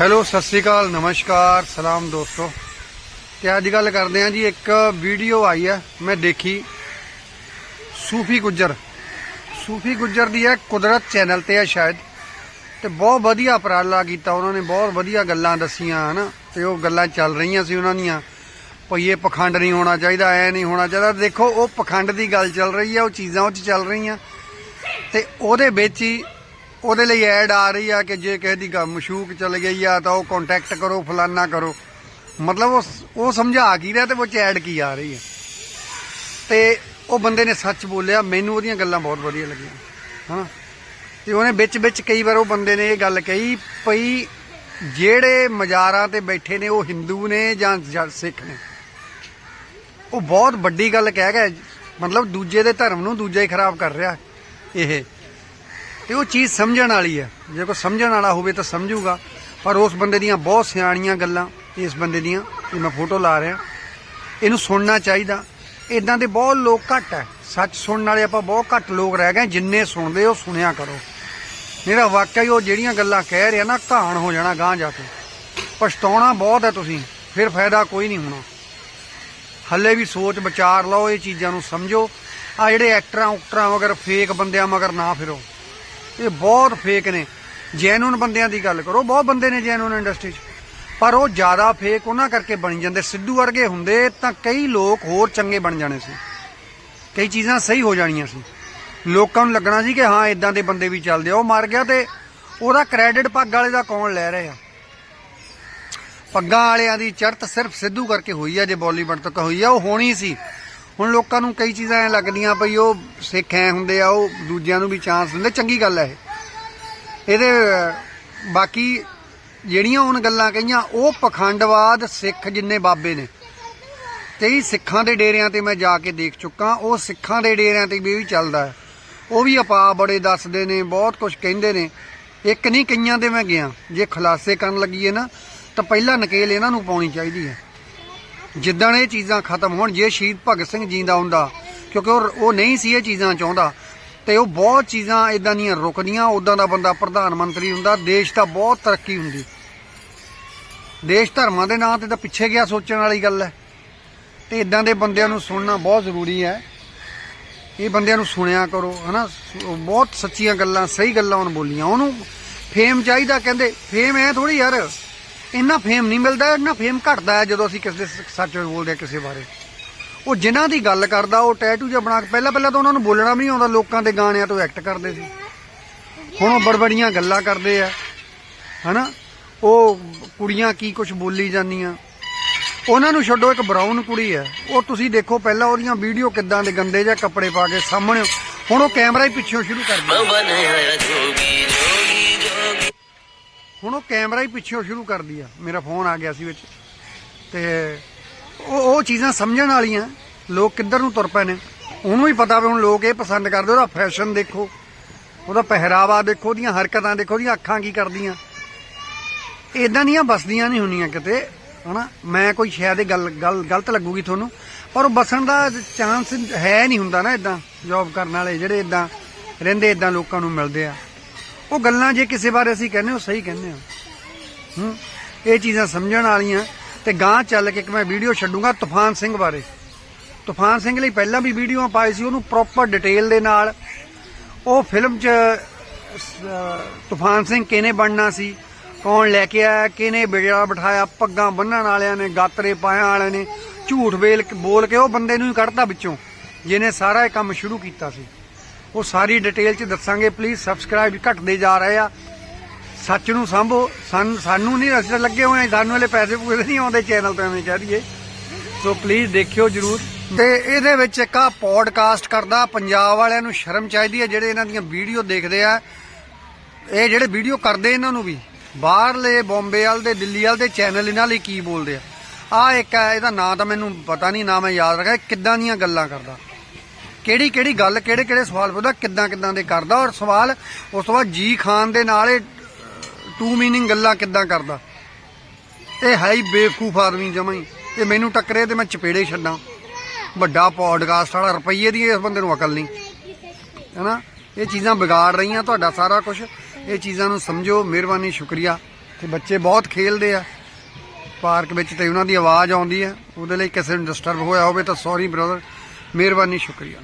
Hello, Sat Sri ਅਕਾਲ, ਨਮਸਕਾਰ, ਸਲਾਮ ਦੋਸਤੋ। ਤੇ ਅੱਜ ਗੱਲ ਕਰਦੇ ਹਾਂ ਜੀ, ਇੱਕ ਵੀਡੀਓ ਆਈ ਹੈ, ਮੈਂ ਦੇਖੀ। ਸੂਫੀ ਗੁੱਜਰ। ਸੂਫੀ ਗੁੱਜਰ ਦੀ ਹੈ ਕੁਦਰਤ ਚੈਨਲ ਤੇ ਹੈ ਸ਼ਾਇਦ। ਤੇ ਬਹੁਤ ਵਧੀਆ ਉਪਰਾਲਾ ਕੀਤਾ ਉਹਨਾਂ ਨੇ, ਬਹੁਤ ਵਧੀਆ ਗੱਲਾਂ ਦੱਸੀਆਂ, ਹਨ। ਤੇ ਉਹ ਗੱਲਾਂ ਚੱਲ ਰਹੀਆਂ ਸੀ ਉਹਨਾਂ ਦੀਆਂ। ਭਈ ਇਹ ਪਖੰਡ ਨਹੀਂ ਹੋਣਾ ਚਾਹੀਦਾ, ਐ ਨਹੀਂ ਹੋਣਾ ਚਾਹੀਦਾ। ਦੇਖੋ, ਉਹ ਪਖੰਡ ਦੀ ਗੱਲ ਚੱਲ ਰਹੀ ਹੈ, ਉਹ ਚੀਜ਼ਾਂ ਉਹ 'ਚ ਚੱਲ ਰਹੀਆਂ। ਤੇ ਉਹਦੇ ਵਿੱਚ ਹੀ ਉਹਦੇ ਲਈ ਐਡ ਆ ਰਹੀ ਆ ਕਿ ਜੇ ਕਿਸੇ ਦੀ ਗ- ਮਸ਼ੂਕ ਚੱਲ ਗਈ ਆ ਤਾਂ ਉਹ ਕੰਟੈਕਟ ਕਰੋ, ਫਲਾਨਾ ਕਰੋ। ਮਤਲਬ ਉਹ ਉਹ ਸਮਝਾ ਕੀ ਰਿਹਾ ਤੇ ਉਹ ਚ ਐਡ ਕੀ ਆ ਰਹੀ ਹੈ ਤੇ ਉਹ ਬੰਦੇ ਨੇ ਸੱਚ ਬੋਲਿਆ, ਮੈਨੂੰ ਉਹਦੀਆਂ ਗੱਲਾਂ ਬਹੁਤ ਵਧੀਆ ਲੱਗੀਆਂ, ਹਨਾ। ਤੇ ਉਹਨੇ ਵਿੱਚ ਵਿੱਚ ਕਈ ਵਾਰ ਉਹ ਬੰਦੇ ਨੇ ਇਹ ਗੱਲ ਕਹੀ ਪਈ ਜਿਹੜੇ ਮਜ਼ਾਰਾਂ ਤੇ ਬੈਠੇ ਨੇ ਉਹ ਹਿੰਦੂ ਨੇ ਜਾਂ ਜਾਂ ਸਿੱਖ ਨੇ। ਉਹ ਬਹੁਤ ਵੱਡੀ ਗੱਲ ਕਹਿ ਗਿਆ ਮਤਲਬ ਦੂਜੇ ਦੇ ਧਰਮ ਨੂੰ ਦੂਜਾ ਹੀ ਖਰਾਬ ਕਰ ਰਿਹਾ ਇਹ। ਤੇ ਉਹ ਚੀਜ਼ ਸਮਝਣ ਵਾਲੀ ਹੈ। ਜੇ ਕੋਈ ਸਮਝਣ ਵਾਲਾ ਹੋਵੇ ਤਾਂ ਸਮਝੂਗਾ। ਪਰ ਉਸ ਬੰਦੇ ਦੀਆਂ ਬਹੁਤ ਸਿਆਣੀਆਂ ਗੱਲਾਂ, ਇਸ ਬੰਦੇ ਦੀਆਂ, ਇਹ ਮੈਂ ਫੋਟੋ ਲਾ ਰਿਹਾ। ਇਹਨੂੰ ਸੁਣਨਾ ਚਾਹੀਦਾ। ਇਦਾਂ ਦੇ ਬਹੁਤ ਲੋਕ ਘੱਟ ਹੈ। ਸੱਚ ਸੁਣਨ ਵਾਲੇ ਆਪਾਂ ਬਹੁਤ ਘੱਟ ਲੋਕ ਰਹਿ ਗਏ। ਜਿੰਨੇ ਸੁਣਦੇ ਉਹ ਸੁਣਿਆ ਕਰੋ। ਮੇਰਾ ਵਾਕਿਆ ਹੀ ਉਹ ਜਿਹੜੀਆਂ ਗੱਲਾਂ ਕਹਿ ਰਿਹਾ ਨਾ, ਘਾਣ ਹੋ ਜਾਣਾ ਗਾਂ ਜਾ ਕੇ। ਪਛਤਾਉਣਾ ਬਹੁਤ ਹੈ ਤੁਸੀਂ। ਫਿਰ ਫਾਇਦਾ ਕੋਈ ਨਹੀਂ ਹੋਣਾ। ਹੱਲੇ ਵੀ ਸੋਚ ਵਿਚਾਰ ਲਓ, ਇਹ ਚੀਜ਼ਾਂ ਨੂੰ ਸਮਝੋ। ਆ ਜਿਹੜੇ ਐਕਟਰਾਂ, ਉਕਟਰਾਂ ਮਗਰ ਫੇਕ ਬੰਦਿਆਂ ਮਗਰ ਨਾ ਫਿਰੋ। ਇਹ ਬਹੁਤ ਫੇਕ ਨੇ। ਜੈਨੂਨ ਬੰਦਿਆਂ ਦੀ ਗੱਲ ਕਰੋ, ਬਹੁਤ ਬੰਦੇ ਨੇ ਜੈਨੂਨ ਇੰਡਸਟਰੀ 'ਚ। ਪਰ ਉਹ ਜ਼ਿਆਦਾ ਫੇਕ ਉਹਨਾਂ ਕਰਕੇ ਬਣ ਜਾਂਦੇ। ਸਿੱਧੂ ਵਰਗੇ ਹੁੰਦੇ ਤਾਂ ਕਈ ਲੋਕ ਹੋਰ ਚੰਗੇ ਬਣ ਜਾਣੇ ਸੀ। ਕਈ ਚੀਜ਼ਾਂ ਸਹੀ ਹੋ ਜਾਣੀਆਂ ਸੀ। ਲੋਕਾਂ ਨੂੰ ਲੱਗਣਾ ਸੀ ਕਿ ਹਾਂ ਇਦਾਂ ਦੇ ਬੰਦੇ ਵੀ ਚੱਲਦੇ ਆ। ਉਹ ਮਰ ਗਿਆ ਤੇ ਉਹਦਾ ਕ੍ਰੈਡਿਟ ਪੱਗ ਵਾਲੇ ਦਾ ਕੌਣ ਲੈ ਰਿਹਾ? ਪੱਗਾਂ ਵਾਲਿਆਂ ਦੀ ਚੜ੍ਹਤ ਸਿਰਫ ਸਿੱਧੂ ਕਰਕੇ ਹੋਈ ਆ, ਜੇ ਬਾਲੀਵੁੱਡ ਤੱਕ ਹੋਈ ਆ, ਉਹ ਹੋਣੀ ਸੀ। ਹੁਣ ਲੋਕਾਂ ਨੂੰ ਕਈ ਚੀਜ਼ਾਂ ਐ ਲੱਗਦੀਆਂ ਪਈ ਉਹ ਸਿੱਖ ਐ ਹੁੰਦੇ ਆ, ਉਹ ਦੂਜਿਆਂ ਨੂੰ ਵੀ ਚਾਂਸ ਦਿੰਦੇ, ਚੰਗੀ ਗੱਲ ਐ ਇਹ। ਇਹਦੇ, ਬਾਕੀ ਜਿਹੜੀਆਂ ਹੁਣ ਗੱਲਾਂ ਕਹੀਆਂ, ਉਹ ਪਖੰਡਵਾਦ ਸਿੱਖ ਜਿੰਨੇ ਬਾਬੇ ਨੇ। ਕਈ ਸਿੱਖਾਂ ਦੇ ਡੇਰਿਆਂ ਤੇ ਮੈਂ ਜਾ ਕੇ ਦੇਖ ਚੁੱਕਾ, ਉਹ ਸਿੱਖਾਂ ਦੇ ਡੇਰਿਆਂ ਤੇ ਵੀ ਇਹ ਵੀ ਚੱਲਦਾ ਹੈ ਉਹ ਵੀ ਆਪਾ ਬੜੇ ਦੱਸਦੇ ਨੇ, ਬਹੁਤ ਕੁਝ ਕਹਿੰਦੇ ਨੇ। ਇੱਕ ਨਹੀਂ ਕਈਆਂ ਦੇ ਮੈਂ ਗਿਆ। ਜੇ ਖੁਲਾਸੇ ਕਰਨ ਲੱਗੀਏ ਨਾ, ਤਾਂ ਪਹਿਲਾਂ ਨਕੇਲ ਇਹਨਾਂ ਨੂੰ ਪਾਉਣੀ ਚਾਹੀਦੀ ਹੈ ਜਿੱਦਾਂ ਇਹ ਚੀਜ਼ਾਂ ਖਤਮ ਹੋਣ, ਜੇ ਸ਼ਹੀਦ ਭਗਤ ਸਿੰਘ ਜੀਂਦਾ ਹੁੰਦਾ, ਕਿਉਂਕਿ ਉਹ ਉਹ ਨਹੀਂ ਸੀ ਇਹ ਚੀਜ਼ਾਂ ਚਾਹੁੰਦਾ, ਤੇ ਉਹ ਬਹੁਤ ਚੀਜ਼ਾਂ ਇਦਾਂ ਦੀਆਂ ਰੁਕਦੀਆਂ ਉਦਾਂ ਦਾ ਬੰਦਾ ਪ੍ਰਧਾਨ ਮੰਤਰੀ ਹੁੰਦਾ, ਦੇਸ਼ ਦਾ ਬਹੁਤ ਤਰੱਕੀ ਹੁੰਦੀ। ਦੇਸ਼ ਧਰਮਾਂ ਦੇ ਨਾਂ ਤੇ ਤਾਂ ਪਿੱਛੇ ਗਿਆ ਸੋਚਣ ਵਾਲੀ ਗੱਲ ਹੈ। ਤੇ ਇਦਾਂ ਦੇ ਬੰਦਿਆਂ ਨੂੰ ਸੁਣਨਾ ਬਹੁਤ ਜ਼ਰੂਰੀ ਹੈ। ਇਹ ਬੰਦਿਆਂ ਨੂੰ ਸੁਣਿਆ ਕਰੋ, ਹਨਾ, ਉਹ ਬਹੁਤ ਸੱਚੀਆਂ ਗੱਲਾਂ, ਸਹੀ ਗੱਲਾਂ ਉਹਨ ਬੋਲੀਆਂ। ਉਹਨੂੰ ਫੇਮ ਚਾਹੀਦਾ, ਕਹਿੰਦੇ, ਫੇਮ ਐ ਥੋੜੀ ਯਾਰ। ਇੰਨਾ ਫੇਮ ਨਹੀਂ ਮਿਲਦਾ, ਇੰਨਾ ਫੇਮ ਘਟਦਾ ਹੈ ਜਦੋਂ ਅਸੀਂ ਕਿਸੇ ਦੇ ਸ- ਸੱਚ ਬੋਲਦੇ ਹਾਂ ਕਿਸੇ ਬਾਰੇ। ਉਹ ਜਿਨ੍ਹਾਂ ਦੀ ਗੱਲ ਕਰਦਾ, ਉਹ ਟੈਟੂ ਜਿਹਾ ਬਣਾ ਕੇ, ਪਹਿਲਾਂ ਪਹਿਲਾਂ ਤਾਂ ਉਹਨਾਂ ਨੂੰ ਬੋਲਣਾ ਵੀ ਨਹੀਂ ਆਉਂਦਾ, ਲੋਕਾਂ ਦੇ ਗਾਣਿਆਂ ਤੋਂ ਐਕਟ ਕਰਦੇ ਸੀ। ਹੁਣ ਉਹ ਬੜਬੜੀਆਂ ਗੱਲਾਂ ਕਰਦੇ ਆ, ਹਨਾ? ਉਹ ਕੁੜੀਆਂ ਕੀ ਕੁਝ ਬੋਲੀ ਜਾਂਦੀਆਂ। ਉਹਨਾਂ ਨੂੰ ਛੱਡੋ, ਇੱਕ ਬਰਾਊਨ ਕੁੜੀ ਹੈ। ਉਹ ਤੁਸੀਂ ਦੇਖੋ ਪਹਿਲਾਂ ਉਹਦੀਆਂ ਵੀਡੀਓ ਕਿੱਦਾਂ ਦੇ ਗੰਦੇ ਜਿਹੇ ਕੱਪੜੇ ਪਾ ਕੇ ਸਾਹਮਣੇ, ਹੁਣ ਉਹ ਕੈਮਰਾ ਹੀ ਪਿੱਛੋਂ ਸ਼ੁਰੂ ਕਰ ਦਿੰਦੀ। ਹੁਣ ਉਹ ਕੈਮਰਾ ਹੀ ਪਿੱਛੋਂ ਸ਼ੁਰੂ ਕਰਦੀ ਆ ਮੇਰਾ ਫੋਨ ਆ ਗਿਆ ਸੀ ਵਿੱਚ। ਤੇ ਉਹ ਉਹ ਚੀਜ਼ਾਂ ਸਮਝਣ ਵਾਲੀਆਂ। ਲੋਕ ਕਿੱਧਰ ਨੂੰ ਤੁਰ ਪਏ ਨੇ? ਉਹਨੂੰ ਹੀ ਪਤਾ ਵੀ ਹੁਣ ਲੋਕ ਇਹ ਪਸੰਦ ਕਰਦੇ, ਉਹਦਾ ਫੈਸ਼ਨ ਦੇਖੋ। ਉਹਦਾ ਪਹਿਰਾਵਾ ਦੇਖੋ, ਉਹਦੀਆਂ ਹਰਕਤਾਂ ਦੇਖੋ, ਉਹਦੀਆਂ ਅੱਖਾਂ ਕੀ ਕਰਦੀਆਂ। ਇਦਾਂ ਦੀਆਂ ਬਸਦੀਆਂ ਨਹੀਂ ਹੁੰਦੀਆਂ ਕਿਤੇ, ਹਨਾ? ਮੈਂ ਕੋਈ ਸ਼ਾਇਦ ਇਹ ਗੱਲ ਗੱਲ ਗਲਤ ਲੱਗੂਗੀ ਤੁਹਾਨੂੰ, ਪਰ ਉਹ ਬਸਣ ਦਾ ਚਾਂਸ ਹੈ ਨਹੀਂ ਹੁੰਦਾ ਨਾ ਇਦਾਂ ਜੌਬ ਕਰਨ ਵਾਲੇ ਜਿਹੜੇ ਇਦਾਂ ਰਹਿੰਦੇ ਇਦਾਂ ਲੋਕਾਂ ਨੂੰ ਮਿਲਦੇ ਆ। ਉਹ ਗੱਲਾਂ ਜੇ ਕਿਸੇ ਬਾਰੇ ਅਸੀਂ ਕਹਿੰਦੇ ਉਹ ਸਹੀ ਕਹਿੰਦੇ ਹਾਂ। ਹੂੰ? ਇਹ ਚੀਜ਼ਾਂ ਸਮਝਣ ਵਾਲੀਆਂ ਤੇ ਗਾਂ ਚੱਲ ਕੇ ਇੱਕ ਮੈਂ ਵੀਡੀਓ ਛੱਡੂੰਗਾ ਤੂਫਾਨ ਸਿੰਘ ਬਾਰੇ। ਤੂਫਾਨ ਸਿੰਘ ਲਈ ਪਹਿਲਾਂ ਵੀ ਵੀਡੀਓਆਂ ਪਾਈ ਸੀ, ਉਹਨੂੰ ਪ੍ਰੋਪਰ ਡਿਟੇਲ ਦੇ ਨਾਲ। ਉਹ ਫਿਲਮ 'ਚ ਤੂਫਾਨ ਸਿੰਘ ਕਿਹਨੇ ਬਣਨਾ ਸੀ, ਕੌਣ ਲੈ ਕੇ ਆਇਆ, ਕਿਹਨੇ ਬਿਗੜਾ ਬਿਠਾਇਆ, ਪੱਗਾਂ ਬੰਨਣ ਵਾਲਿਆਂ ਨੇ, ਗਾਤਰੇ ਪਾਇਆ ਵਾਲਿਆਂ ਨੇ, ਝੂਠ ਵੇਲ ਕੇ ਬੋਲ ਕੇ ਉਹ ਬੰਦੇ ਨੂੰ ਹੀ ਕੱਢਤਾ ਵਿੱਚੋਂ, ਜਿਹਨੇ ਸਾਰਾ ਇਹ ਕੰਮ ਸ਼ੁਰੂ ਕੀਤਾ ਸੀ। ਉਹ ਸਾਰੀ ਡਿਟੇਲ 'ਚ ਦੱਸਾਂਗੇ ਪਲੀਜ਼ ਸਬਸਕ੍ਰਾਈਬ ਘਟਦੇ ਜਾ ਰਹੇ ਆ। ਸੱਚ ਨੂੰ ਸੰਭੋ, ਸਾਨੂੰ ਸਾਨੂੰ ਨਹੀਂ ਅਸੀਂ ਲੱਗੇ ਹੋਏ ਆ, ਸਾਨੂੰ ਵਾਲੇ ਪੈਸੇ ਪੂਰੇ ਨਹੀਂ ਆਉਂਦੇ ਚੈਨਲ ਤੇ, ਐਵੇਂ ਕਹਿ ਦਈਏ। ਸੋ ਪਲੀਜ਼ ਦੇਖਿਓ ਜਰੂਰ। ਤੇ ਇਹਦੇ ਵਿੱਚ ਇੱਕ ਆ ਪੋਡਕਾਸਟ ਕਰਦਾ, ਪੰਜਾਬ ਵਾਲਿਆਂ ਨੂੰ ਸ਼ਰਮ ਚਾਹੀਦੀ ਹੈ ਜਿਹੜੇ ਇਹਨਾਂ ਦੀਆਂ ਵੀਡੀਓ ਦੇਖਦੇ ਆ। ਇਹ ਜਿਹੜੇ ਵੀਡੀਓ ਕਰਦੇ ਇਹਨਾਂ ਨੂੰ ਵੀ। ਬਾਹਰਲੇ ਬੰਬੇ ਵਾਲ ਦੇ, ਦਿੱਲੀ ਵਾਲ ਦੇ ਚੈਨਲ ਇਹਨਾਂ ਲਈ ਕੀ ਬੋਲਦੇ ਆ। ਆ ਇੱਕ ਹੈ ਇਹਦਾ ਨਾਂ ਤਾਂ ਮੈਨੂੰ ਪਤਾ ਨਹੀਂ, ਨਾ ਮੈਂ ਯਾਦ ਰੱਖਿਆ ਕਿੱਦਾਂ ਦੀਆਂ ਗੱਲਾਂ ਕਰਦਾ। ਕਿਹੜੀ ਕਿਹੜੀ ਗੱਲ, ਕਿਹੜੇ ਕਿਹੜੇ ਸਵਾਲ ਪੁੱਛਦਾ, ਕਿੱਦਾਂ ਕਿੱਦਾਂ ਦੇ ਕਰਦਾ ਔਰ ਸਵਾਲ ਉਸ ਤੋਂ ਬਾਅਦ ਜੀ ਖਾਨ ਦੇ ਨਾਲ ਇਹ ਟੂ ਮੀਨਿੰਗ ਗੱਲਾਂ ਕਿੱਦਾਂ ਕਰਦਾ। ਇਹ ਹੈ ਹੀ ਬੇਵਕੂਫ ਆਦਮੀ ਜਮਾਂ ਹੀ। ਇਹ ਮੈਨੂੰ ਟੱਕਰੇ ਤੇ ਮੈਂ ਚਪੇੜੇ ਛੱਡਾਂ। ਵੱਡਾ ਪੋਡਕਾਸਟ ਵਾਲਾ, ਰੁਪਈਏ ਦੀ ਇਸ ਬੰਦੇ ਨੂੰ ਅਕਲ ਨਹੀਂ। ਹੈਨਾ? ਇਹ ਚੀਜ਼ਾਂ ਵਿਗਾੜ ਰਹੀਆਂ ਤੁਹਾਡਾ ਸਾਰਾ ਕੁਝ ਇਹ ਚੀਜ਼ਾਂ ਨੂੰ ਸਮਝੋ, ਮਿਹਰਬਾਨੀ, ਸ਼ੁਕਰੀਆ। ਤੇ ਬੱਚੇ ਬਹੁਤ ਖੇਲਦੇ ਆ। ਪਾਰਕ ਵਿੱਚ ਤੇ ਉਹਨਾਂ ਦੀ ਆਵਾਜ਼ ਆਉਂਦੀ ਹੈ ਉਹਦੇ ਲਈ ਕਿਸੇ ਨੂੰ ਡਿਸਟਰਬ ਹੋਇਆ ਹੋਵੇ ਤਾਂ ਸੌਰੀ ਬ੍ਰਦਰ ਮਿਹਰਬਾਨੀ ਸ਼ੁਕਰੀਆ।